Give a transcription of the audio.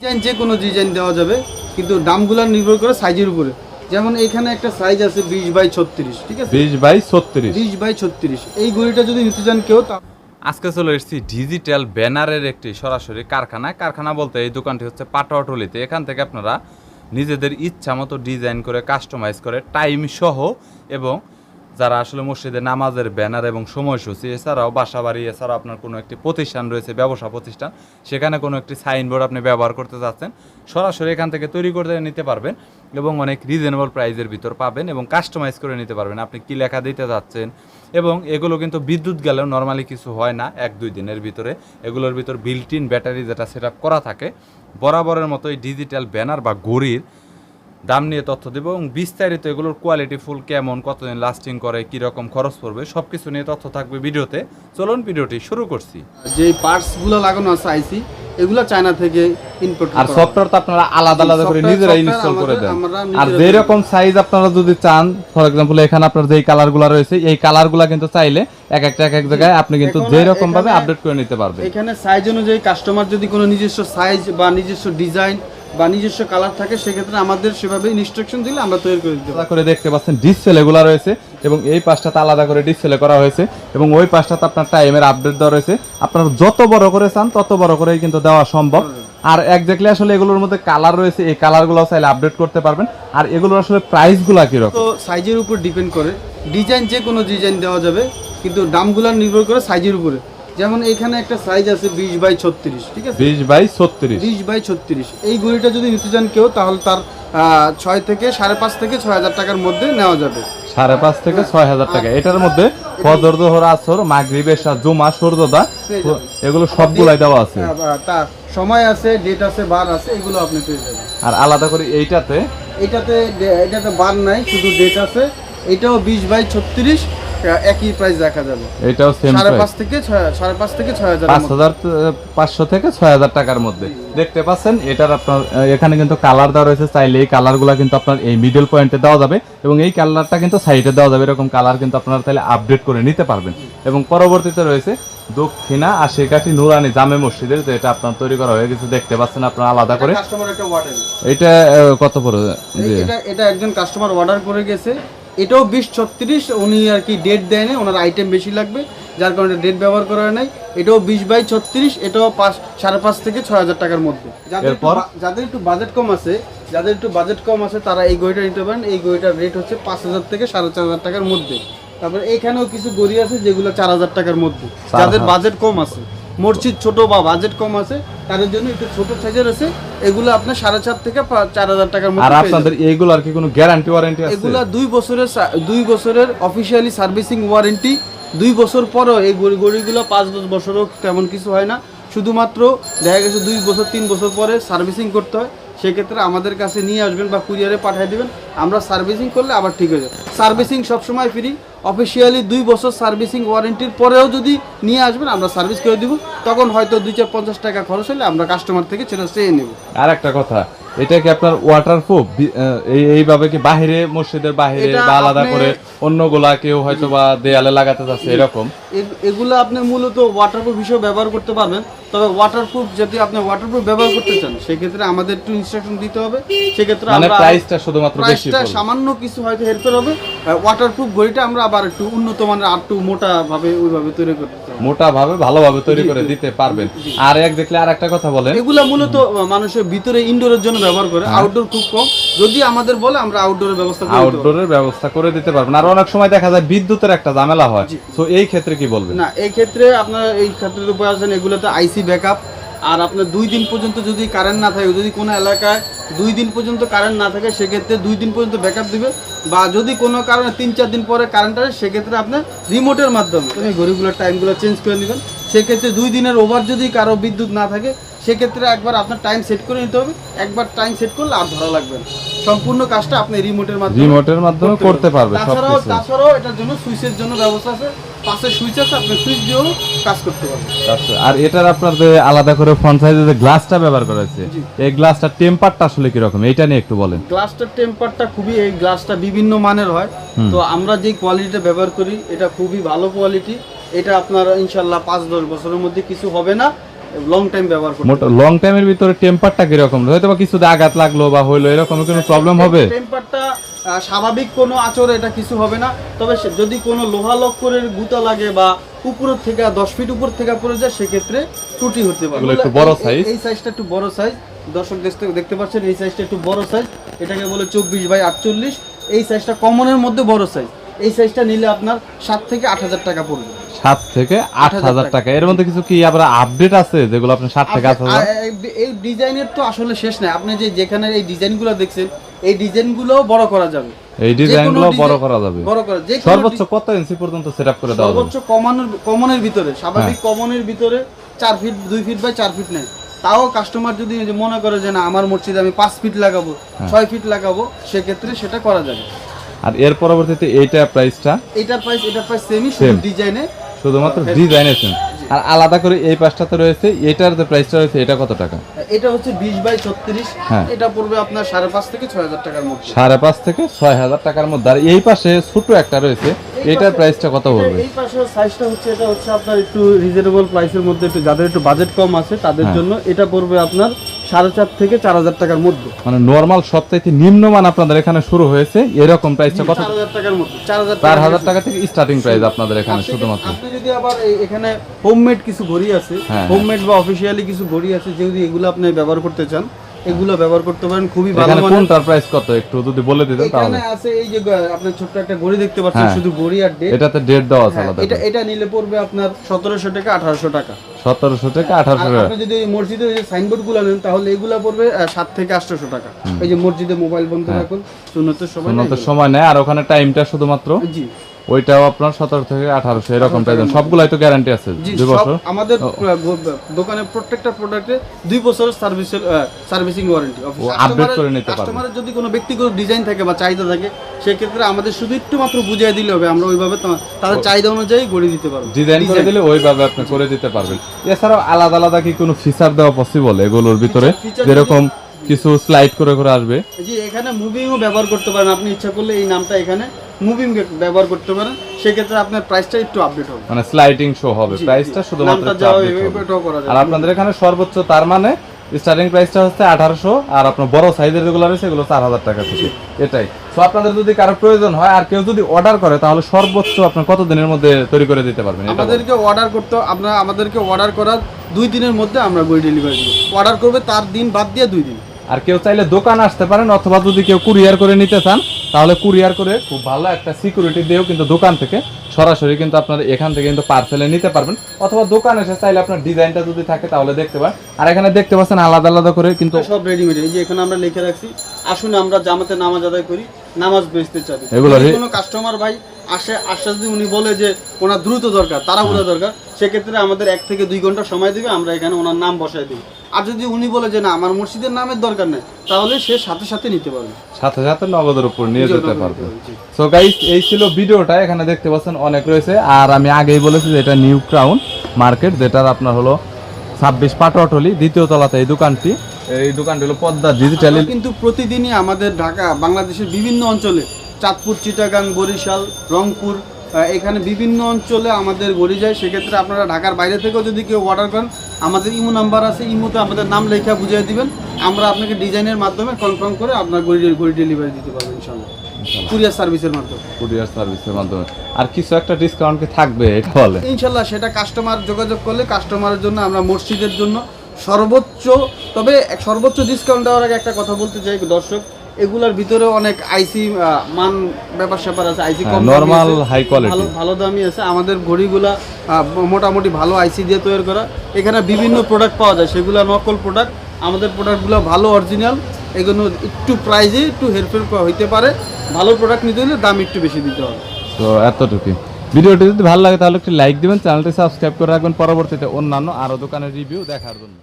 Design যে কোনো design দেওয়া যাবে কিন্তু দামগুলো নির্ভর করে সাইজের উপরে। যেমন এখানে একটা সাইজ আছে বিশ বাই ছত্রিশ ঠিক আছে? বিশ বাই ছত্রিশ। বিশ বাই ছত্রিশ। এই ঘড়িটা যদি নিতে চান কেউ তা আজকে চলে এসেছি ডিজিটাল ব্যানারের একটি সরাসরি কারখানায়। কারখানা বলতে এই দোকানটি হচ্ছে পাটোয়াটলিতে এখান থেকে আপনারা নিজেদের ইচ্ছা মতো ডিজাইন করে কাস্টমাইজ করে টাইম সহ এবং যারা আসলে মসজিদে নামাজের ব্যানার এবং সময়সূচি, এছাড়াও বাসা বাড়ি এছাড়াও আপনার কোনো একটি প্রতিষ্ঠান রয়েছে, ব্যবসা প্রতিষ্ঠান, সেখানে কোনো একটি সাইনবোর্ড আপনি ব্যবহার করতে চাচ্ছেন সরাসরি এখান থেকে তৈরি করে নিতে পারবেন এবং অনেক রিজনেবল প্রাইজের ভিতর পাবেন এবং কাস্টমাইজ করে নিতে পারবেন। আপনি কি লেখা দিতে চাচ্ছেন এবং এগুলো কিন্তু বিদ্যুৎ গেলেও নর্মালি কিছু হয় না, এক, দুই দিনের ভিতরে। এগুলোর ভিতর বিল্ট ইন ব্যাটারি যেটা সেট করা থাকে, বরাবরের মতো এই ডিজিটাল ব্যানার বা ঘড়ির দাম নিয়ে তথ্য দেবো এবং বিস্তারিত এগুলোর কোয়ালিটি ফুল কেমন কতদিন লাস্টিং করে কীরকম খরচ পড়বে সব কিছু নিয়ে তথ্য থাকবে ভিডিওতে। চলুন ভিডিওটি শুরু করছি। যে পার্টসগুলো লাগানো আছে আইসি এগুলো চায়না থেকে ইনপুট আর সফটওয়্যার তো আপনারা আলাদা আলাদা করে নিজেরা ইনস্টল করে দেন। আর যেই রকম সাইজ আপনারা যদি চান ফর এক্সাম্পল এখানে আপনার যেই কালারগুলো রয়েছে এই কালারগুলো কিন্তু চাইলে এক একটা এক এক জায়গায় আপনি কিন্তু যেই রকম ভাবে আপডেট করে নিতে পারবেন। এখানে সাইজ অনুযায়ী কাস্টমার যদি কোনো নিজস্ব সাইজ বা নিজস্ব ডিজাইন বা নিজস্ব কালার থাকে সেক্ষেত্রে আমাদের সেভাবে ইনস্ট্রাকশন দিলে আমরা তৈরি করে দিতে করে দেখতে পাচ্ছেন ডিসপ্লে গুলা রয়েছে এবং এই পাশটাতে আলাদা করে ডিসপ্লে করা হয়েছে এবং ওই পাশটাতে আপনার টাইমের আপডেট দেওয়া রয়েছে। আপনার যত বড় করে চান তত বড় করেই কিন্তু দেওয়া সম্ভব। আর একজাক্টলি আসলে এগুলোর মধ্যে কালার রয়েছে এই কালারগুলো চাইলে আপডেট করতে পারবেন। আর এগুলোর আসলে প্রাইসগুলো কীরকম? তো সাইজের উপর ডিপেন্ড করে। ডিজাইন যে কোনো ডিজাইন দেওয়া যাবে কিন্তু দামগুলো নির্ভর করে সাইজের উপরে। যেমন এখানে একটা সাইজ আছে বিশ বাই ছত্রিশ ঠিক আছে? বিশ বাই ছত্রিশ। বিশ বাই ছত্রিশ। এই ঘড়িটা যদি নিতে চান কেউ তাহলে তার ছয় থেকে সাড়ে পাঁচ থেকে ছয় হাজার টাকার মধ্যে নেওয়া যাবে। সাড়ে পাঁচ থেকে ছয় হাজার টাকা। এটার মধ্যে ফজর দোহর আসর মাগরিব এশা জুমা এগুলো সবগুলাই দেওয়া আছে। আহ, তার সময় আছে ডেট আছে বার আছে এগুলো আপনি পেয়ে যাবেন। আর আলাদা করে এইটাতে এটাতে এটাতে বার নাই শুধু ডেট আছে। এটাও বিশ বাই ছত্রিশ একই প্রাইস দেখা যাবে। এটাও সেম সাড়ে পাঁচ থেকে সাড়ে পাঁচ থেকে ছয় হাজার পাঁচ হাজার পাঁচশো থেকে ছয় হাজার টাকার মধ্যে। দেখতে পাচ্ছেন এটার আপনার এখানে কিন্তু কালার দেওয়া রয়েছে। চাইলে এই কালারগুলো কিন্তু আপনার এই মিডল পয়েন্টে দেওয়া যাবে এবং এই কালারটা কিন্তু সাইডে দেওয়া যাবে। এরকম কালার কিন্তু আপনারা তাহলে আপডেট করে নিতে পারবেন। এবং পরবর্তীতে রয়েছে দক্ষিণা আশিকাঠি নুরানি জামে মসজিদের যেটা আপনার তৈরি করা হয়ে গেছে। দেখতে পাচ্ছেন আপনারা আলাদা করে। এটা কত পড়ে? এটা এটা একজন কাস্টমার অর্ডার করে গেছে। এটাও বিশ ছত্রিশ উনি আর কি ডেট দেয় না ওনার আইটেম বেশি লাগবে যার কারণে ডেট ব্যবহার করা হয় নাই। এটাও বিশ বাই ছত্রিশ এটাও পাঁচ সাড়ে পাঁচ থেকে ছয় হাজার টাকার মধ্যে। যাদের যাদের একটু বাজেট কম আছে যাদের একটু বাজেট কম আছে তারা এই গড়িটা নিতে পারেন। এই গড়িটার রেট হচ্ছে পাঁচ হাজার থেকে সাড়ে চার হাজার টাকার মধ্যে। তারপরে এখানেও কিছু গড়ি আছে যেগুলো চার হাজার টাকার মধ্যে যাদের বাজেট কম আছে। মসজিদ ছোট বা বাজেট কম আছে তাদের জন্য একটু ছোট সাইজের আছে। এগুলো আপনার সাড়ে চার থেকে চার হাজার টাকার মধ্যে পেয়ে আপনাদের এইগুলো আর কি কোনো গ্যারান্টি ওয়ারেন্টি আছে? এগুলা দুই বছরের দুই বছরের অফিসিয়ালি সার্ভিসিং ওয়ারেন্টি দুই বছর পরও এই গড়ি গড়িগুলো পাঁচ দশ বছরও তেমন কিছু হয় না। শুধুমাত্র দেখা গেছে দুই বছর তিন বছর পরে সার্ভিসিং করতে হয়। সেক্ষেত্রে আমাদের কাছে নিয়ে আসবেন বা কুরিয়ারে পাঠিয়ে দিবেন। আমরা সার্ভিসিং করলে আবার ঠিক হয়ে যাবে। সার্ভিসিং সবসময় ফ্রি অফিসিয়ালি দুই বছর সার্ভিসিং ওয়ারেন্টির পরেও যদি নিয়ে আসবেন আমরা সার্ভিস করে দিব। তখন হয়তো দুই চার পঞ্চাশ টাকা খরচ হলে আমরা কাস্টমার থেকে সেটা চেয়ে নেব। আর একটা কথা এটা কি আপনার ওয়াটারপ্রুফ এই এইভাবে কি বাহিরে মসজিদের বাহিরে বা আলাদা করে অন্যগুলা কেউ হয়তো বা দেয়ালে লাগাতে চাচ্ছে এরকম? এগুলো আপনি মূলত ওয়াটারপ্রুফ হিসেবে ব্যবহার করতে পারবেন। তবে ওয়াটারপ্রুফ যদি আপনি ওয়াটারপ্রুফ ব্যবহার করতে চান সেক্ষেত্রে আমাদের একটু ইনস্ট্রাকশন দিতে হবে। সেক্ষেত্রে মানে আমরা প্রাইসটা শুধুমাত্র বেশি। সামান্য কিছু হয়তো হেরফের হবে। ওয়াটারপ্রুফ ঘড়িটা আমরা আবার একটু উন্নত মানের আর একটু মোটা ভাবে ওইভাবে তৈরি করতে মোটা ভাবে ভালোভাবে তৈরি করে দিতে পারবেন। আর এক দেখলে আর একটা কথা বলেন। এগুলা মূলত মানুষের ভিতরে ইনডোরের জন্য ব্যবহার করে হ্যাঁ। আউটডোর খুব কম। যদি আমাদের বলে আমরা আউটডোরের ব্যবস্থা করে। আউটডোরের ব্যবস্থা করে দিতে পারবেন। আর অনেক সময় দেখা যায় বিদ্যুতের একটা ঝামেলা হয়। তো এই ক্ষেত্রে কি বলবেন? না এই ক্ষেত্রে আপনার এই ক্ষেত্রে উপায় আছেন এগুলোতে আইসি ব্যাকআপ। আর আপনার দুই দিন পর্যন্ত যদি কারেন্ট না থাকে যদি কোনো এলাকায় দুই দিন পর্যন্ত কারেন্ট না থাকে সেক্ষেত্রে দুই দিন পর্যন্ত ব্যাকআপ দিবে। বা যদি কোনো কারণে তিন চার দিন পরে কারেন্ট আসে সেক্ষেত্রে আপনার রিমোটের মাধ্যমে। তুমি ঘড়িগুলোর টাইমগুলো চেঞ্জ করে নেবেন। সেক্ষেত্রে দুই দিনের ওভার যদি কারও বিদ্যুৎ না থাকে সেক্ষেত্রে একবার আপনার টাইম সেট করে নিতে হবে। একবার টাইম সেট করলে আর ধরা লাগবে না। সম্পূর্ণ কাজটা আপনি রিমোটের মাধ্যমে রিমোটের মাধ্যমে করতে পারবে তাছাড়াও তাছাড়াও এটার জন্য সুইচের জন্য ব্যবস্থা আছে। পাশে সুইচ আছে আপনি সুইচ দিয়েও কাজ করতে পারবেন। আচ্ছা, আর এটার আপনার যে আলাদা করে ফ্রন্ট সাইজে যে গ্লাসটা ব্যবহার করা হয়েছে এই গ্লাসটার টেম্পারটা আসলে কি রকম এইটা নিয়ে একটু বলেন। গ্লাসটার টেম্পারটা খুবই এই গ্লাসটা বিভিন্ন মানের হয়। তো আমরা যে কোয়ালিটিটা ব্যবহার করি এটা খুবই ভালো কোয়ালিটি এটা আপনার ইনশাল্লাহ পাঁচ দশ বছরের মধ্যে কিছু হবে না লং টাইম ব্যবহার করতে মোট লং টাইমের ভিতরে টেম্পারটা কীরকম? হয়তো বা কিছুতে আঘাত লাগল বা হইল এরকম কোনো প্রবলেম হবে? টেম্পারটা স্বাভাবিক কোনো আচরে এটা কিছু হবে না। তবে যদি কোনো লোহা লক্করের গুতা লাগে বা উপর থেকে দশ ফিট উপর থেকে পড়ে যায় সেক্ষেত্রে ত্রুটি হতে পারে। বড় এই- সাইজটা একটু বড় সাইজ দর্শক দেখতে দেখতে পাচ্ছেন এই সাইজটা একটু বড় সাইজ এটাকে বলে চব্বিশ বাই আটচল্লিশ। এই সাইজটা কমনের মধ্যে বড় সাইজ এই সাইজটা নিলে আপনার সাত থেকে আট হাজার টাকা পড়বে। সাত থেকে আট হাজার টাকা। এর মধ্যে কিছু কি আবার আপডেট আছে যেগুলো আপনি সাত থেকে আট হাজার? এই- ডিজাইনের তো আসলে শেষ নাই। আপনি যে যেখানে এই ডিজাইনগুলো দেখছেন এই ডিজাইনগুলো বড় করা যাবে। এই ডিজাইনগুলো বড় করা যাবে। বড় করা যে সর্বোচ্চ কত ইঞ্চি পর্যন্ত সেটআপ করে দেওয়া সর্বোচ্চ কমানোর কমনের ভিতরে স্বাভাবিক হ্যাঁ। কমনের ভিতরে চার ফিট দুই ফিট বাই চার ফিট নেয় তাও কাস্টমার যদি মনে করে যে না আমার মসজিদে আমি পাঁচ ফিট লাগাবো হ্যাঁ। ছয় ফিট লাগাবো সেক্ষেত্রে সেটা করা যাবে। আর এর পরবর্তীতে এইটা প্রাইসটা এটা প্রাইস এটা প্রাইস সেমই শুধু. ডিজাইনে শুধুমাত্র ডিজাইন আছে আর আলাদা করে এই পাঁচটাতে রয়েছে এটার যে প্রাইসটা রয়েছে এটা কত টাকা? এটা হচ্ছে বিশ বাই ছত্রিশ। হ্যাঁ। এটা পড়বে আপনার সাড়ে পাঁচ থেকে ছয় হাজার টাকার মধ্যে। সাড়ে পাঁচ থেকে ছয় হাজার টাকার মধ্যে। আর এই পাশে ছোট একটা রয়েছে এটার প্রাইসটা কত পড়বে? এই পাশে সাইজটা হচ্ছে এটা হচ্ছে আপনার একটু রিজনেবল প্রাইসের মধ্যে একটু যাদের একটু বাজেট কম আছে তাদের হ্যাঁ। জন্য এটা পড়বে আপনার সাড়ে চার থেকে চার হাজার টাকার মধ্যে। মানে নর্মাল সবচাইতে নিম্নমান আপনাদের এখানে শুরু হয়েছে এরকম প্রাইসটা কত? চার হাজার টাকার মধ্যে। চার হাজার টাকা থেকে স্টার্টিং প্রাইস আপনাদের এখানে শুধুমাত্র। আপনি যদি আবার এখানে হোমমেড কিছু ঘড়ি আছে হ্যাঁ, হোমমেড বা অফিসিয়ালি কিছু ঘড়ি আছে যদি এগুলো আপনি ব্যবহার করতে চান এগুলো ব্যবহার করতে পারেন খুবই ভালো মানের। কোনটার প্রাইস কত? একটু যদি বলে দিতেন তাহলে। এখানে আছে এই যে আপনার ছোট্ট একটা ঘড়ি দেখতে পাচ্ছেন হ্যাঁ। শুধু ঘড়ি আর ডেট এটাতে ডেট দেওয়া আছে আলাদা এটা এটা নিলে পড়বে আপনার সতেরোশো টাকা আঠারোশো টাকা। সতেরোশো থেকে আঠারোশো আর টাকা। আপনি যদি মসজিদে ওই যে সাইনবোর্ডগুলো নেন তাহলে এগুলো পড়বে আহ, সাত থেকে আটশোশো টাকা। এই যে মসজিদে মোবাইল বন্ধ হ্যাঁ। রাখুন সুন্নতের সময় উন্নত নেই। সময় নেয় আর ওখানে টাইমটা শুধুমাত্র? জি। ওইটাও আপনার সতেরো থেকে আঠারোশো এরকম প্রাইস সবগুলাই তো গ্যারান্টি আছে দুই বছর? আমাদের দোকানের প্রত্যেকটা প্রোডাক্টে দুই বছরের সার্ভিসের সার্ভিসিং ওয়ারেন্টি update করে নিতে পারবে। কাস্টমারের যদি কোনো ব্যক্তিগত ডিজাইন থাকে বা চাহিদা থাকে সেক্ষেত্রে আমাদের শুধু একটু মাত্র বুঝিয়ে দিলে হবে। আমরা ওইভাবে তাদের চাহিদা অনুযায়ী গড়ে দিতে পারব। ডিজাইন করে দিলে ওইভাবে আপনি করে দিতে পারবেন। এছাড়াও আলাদা আলাদা কি কোনো ফিচার দেওয়া পসিবল এগুলোর ভিতরে? যেরকম কিছু স্লাইড করে করে আসবে। জি এখানে মুভিংও ব্যবহার করতে পারেন। আপনি ইচ্ছা করলে এই নামটা এখানে মুভিং ব্যবহার করতে পারেন সেক্ষেত্রে আপনার প্রাইসটা একটু আপডেট হবে। মানে স্লাইডিং শো হবে। প্রাইসটা শুধুমাত্র আর আপনাদের এখানে সর্বোচ্চ তার মানে স্টার্টিং প্রাইসটা হচ্ছে আঠারোশো আর আপনার বড় সাইজের যেগুলো রয়েছে এগুলো চার হাজার টাকা থেকে। এটাই। তো আপনাদের যদি কারও প্রয়োজন হয় আর কেউ যদি অর্ডার করে তাহলে সর্বোচ্চ আপনার কত দিনের মধ্যে তৈরি করে দিতে পারবেন আমাদেরকে অর্ডার করতে আপনারা আমাদেরকে অর্ডার করার দুই দিনের মধ্যে আমরা বই ডেলিভারি দেবো। অর্ডার করবে তার দিন বাদ দিয়ে দুই দিন। আর কেউ চাইলে দোকান আসতে পারেন অথবা যদি কেউ কুরিয়ার করে নিতে চান তাহলে কুরিয়ার করে খুব ভালো একটা সিকিউরিটি দিয়েও কিন্তু দোকান থেকে সরাসরি কিন্তু আপনার এখান থেকে কিন্তু পার্সেলে নিতে পারবেন। অথবা দোকান এসে চাইলে আপনার ডিজাইনটা যদি থাকে তাহলে দেখতে পারেন। আর এখানে দেখতে পাচ্ছেন আলাদা আলাদা করে কিন্তু সব রেডিমেড এই যে এখানে আমরা লিখে রাখছি আসুন আমরা জামাতে নামাজ আদায় করি নামাজ বেচতে চাই। কোনো কাস্টমার ভাই আসে আশ্বাস দিয়ে উনি বলে যে ওনার দ্রুত দরকার তাড়াহুড়া দরকার সেক্ষেত্রে আমাদের এক থেকে দুই ঘণ্টা সময় দিবে আমরা এখানে ওনার নাম বসাই দিই। আর যদি উনি বলে যে না আমার মসজিদের নামের দরকার নেই তাহলে সে সাথে সাথে নিতে পারবে। সাথে সাথে নগদের উপর নিয়ে যেতে পারবে। সো গাইস এই ছিল ভিডিওটা এখানে দেখতে পাচ্ছেন অনেক রয়েছে। আর আমি আগেই বলেছি যে এটা নিউ ক্রাউন মার্কেট যেটার আপনার হলো ছাব্বিশ পাটোয়াটলি দ্বিতীয় তলাতে এই দোকানটি। এই দোকানটি হলো পদ্মা ডিজিটালি কিন্তু প্রতিদিনই আমাদের ঢাকা বাংলাদেশের বিভিন্ন অঞ্চলে চাঁদপুর চিটাগাং বরিশাল রংপুর এখানে বিভিন্ন অঞ্চলে আমাদের গড়ি যায়। সেক্ষেত্রে আপনারা ঢাকার বাইরে থেকেও যদি কেউ অর্ডার করেন আমাদের ইমো নাম্বার আছে ইমোতে আমাদের নাম লেখা বুঝিয়ে দিবেন। আমরা আপনাকে ডিজাইনের মাধ্যমে কনফার্ম করে আপনার গড়ি গড়ি ডেলিভারি দিতে পারব ইনশাল্লাহ। কুরিয়ার সার্ভিসের মাধ্যমে। কুরিয়ার সার্ভিসের মাধ্যমে। আর কিছু একটা ডিসকাউন্ট কি থাকবে এটা বলে ইনশাল্লাহ সেটা কাস্টমার যোগাযোগ করলে কাস্টমারের জন্য আমরা মসজিদের জন্য সর্বোচ্চ তবে সর্বোচ্চ ডিসকাউন্ট দেওয়ার আগে একটা কথা বলতে চাই দর্শক এগুলার ভিতরে অনেক আইসি মান ব্যাপার স্যাপার আছে আইসি কম দামি normal, আছে, ভালো ভালো দামি আছে আমাদের ঘড়িগুলা মোটামুটি ভালো আইসি দিয়ে তৈরি করা। এখানে বিভিন্ন প্রোডাক্ট পাওয়া যায় সেগুলো নকল প্রোডাক্ট আমাদের প্রোডাক্টগুলো ভালো অরিজিনাল এগুলো একটু প্রাইজে একটু হেরফের হইতে পারে। ভালো প্রোডাক্ট নিতে হলে দাম একটু বেশি দিতে হবে। তো এতটুকুই। ভিডিওটি যদি ভালো লাগে তাহলে একটি লাইক দিবেন চ্যানেলটি সাবস্ক্রাইব করে রাখবেন পরবর্তীতে অন্যান্য আরও দোকানের রিভিউ দেখার জন্য।